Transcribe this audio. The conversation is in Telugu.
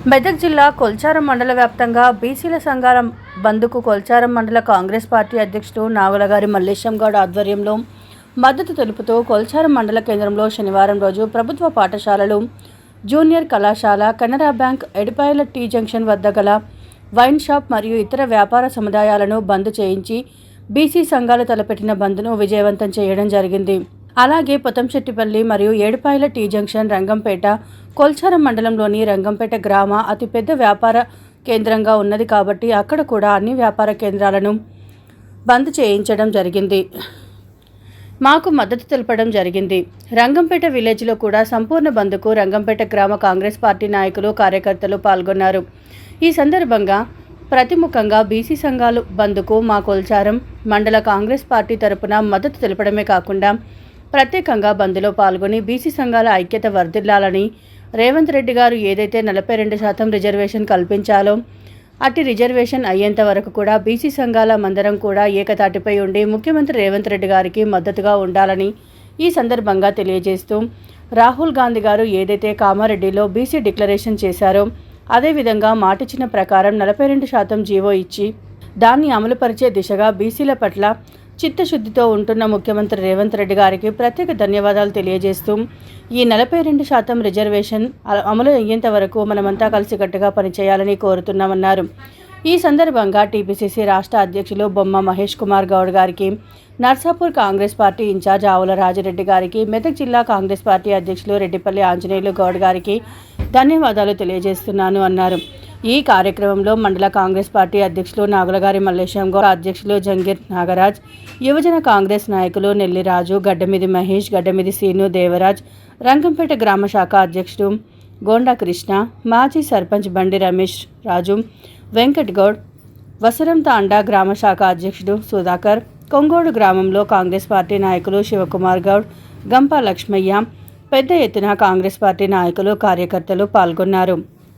మెదక్ జిల్లా కొల్చారం మండల వ్యాప్తంగా బీసీల సంఘాల బంద్కు కొల్చారం మండల కాంగ్రెస్ పార్టీ అధ్యక్షుడు నాగులగారి మల్లేశం గౌడ్ ఆధ్వర్యంలో మద్దతు తెలుపుతూ కొల్చారం మండల కేంద్రంలో శనివారం రోజు ప్రభుత్వ పాఠశాలలు జూనియర్ కళాశాల Canara bank Edupayala T junction వద్ద గల వైన్ షాప్ మరియు ఇతర వ్యాపార సముదాయాలను బంద్ చేయించి బీసీ సంఘాలు తలపెట్టిన బంద్ను విజయవంతం చేయడం జరిగింది. అలాగే పొతంశెట్టిపల్లి మరియు ఏడుపాయల టీ జంక్షన్ రంగంపేట కొల్చారం మండలంలోని రంగంపేట గ్రామ అతిపెద్ద వ్యాపార కేంద్రంగా ఉన్నది కాబట్టి అక్కడ కూడా అన్ని వ్యాపార కేంద్రాలను బంద్ చేయించడం జరిగింది. మాకు మద్దతు తెలపడం జరిగింది. రంగంపేట విలేజ్లో కూడా సంపూర్ణ బంద్కు రంగంపేట గ్రామ కాంగ్రెస్ పార్టీ నాయకులు కార్యకర్తలు పాల్గొన్నారు. ఈ సందర్భంగా ప్రతిముఖంగా బీసీ సంఘాలు బంద్కు మా కొల్చారం మండల కాంగ్రెస్ పార్టీ తరపున మద్దతు తెలపడమే కాకుండా ప్రత్యేకంగా బంద్లో పాల్గొని బీసీ సంఘాల ఐక్యత వర్ధిల్లాలని రేవంత్ రెడ్డి గారు ఏదైతే నలభై రెండు శాతం రిజర్వేషన్ కల్పించాలో అట్టి రిజర్వేషన్ అయ్యేంత వరకు కూడా బీసీ సంఘాల మందరం కూడా ఏకతాటిపై ఉండి ముఖ్యమంత్రి రేవంత్ రెడ్డి గారికి మద్దతుగా ఉండాలని ఈ సందర్భంగా తెలియజేస్తూ రాహుల్ గాంధీ గారు ఏదైతే కామారెడ్డిలో బీసీ డిక్లరేషన్ చేశారో అదేవిధంగా మాటిచ్చిన ప్రకారం నలభై రెండు శాతం జీవో ఇచ్చి దాన్ని అమలుపరిచే దిశగా బీసీల పట్ల చిత్తశుద్ధితో ఉంటున్న ముఖ్యమంత్రి రేవంత్ రెడ్డి గారికి ప్రత్యేక ధన్యవాదాలు తెలియజేస్తూ ఈ నలభై రెండు శాతం రిజర్వేషన్ అమలు అయ్యేంత వరకు మనమంతా కలిసికట్టుగా పనిచేయాలని కోరుతున్నామన్నారు. ఈ సందర్భంగా టీపీసీసీ రాష్ట్ర అధ్యక్షులు బొమ్మ మహేష్ కుమార్ గౌడ్ గారికి నర్సాపూర్ కాంగ్రెస్ పార్టీ ఇన్ఛార్జ్ ఆవుల రాజిరెడ్డి గారికి మెదక్ జిల్లా కాంగ్రెస్ పార్టీ అధ్యక్షులు రెడ్డిపల్లి ఆంజనేయులు గౌడ్ గారికి ధన్యవాదాలు తెలియజేస్తున్నాను అన్నారు. ఈ కార్యక్రమంలో మండల కాంగ్రెస్ పార్టీ అధ్యక్షులు నాగులగారి మల్లేశం గౌడ్ అధ్యక్షులు జంగీర్ నాగరాజ్ యువజన కాంగ్రెస్ నాయకులు నెల్లిరాజు గడ్డమిది మహేష్ గడ్డమిది సీను దేవరాజ్ రంగంపేట గ్రామ శాఖ అధ్యక్షుడు గోండా కృష్ణ మాజీ సర్పంచ్ బండి రమేష్ రాజు వెంకట్ గౌడ్ వసరం తాండా గ్రామ శాఖ అధ్యక్షుడు సుధాకర్ కొంగోడు గ్రామంలో కాంగ్రెస్ పార్టీ నాయకులు శివకుమార్ గౌడ్ గంపా లక్ష్మయ్య పెద్ద ఎత్తున కాంగ్రెస్ పార్టీ నాయకులు కార్యకర్తలు పాల్గొన్నారు.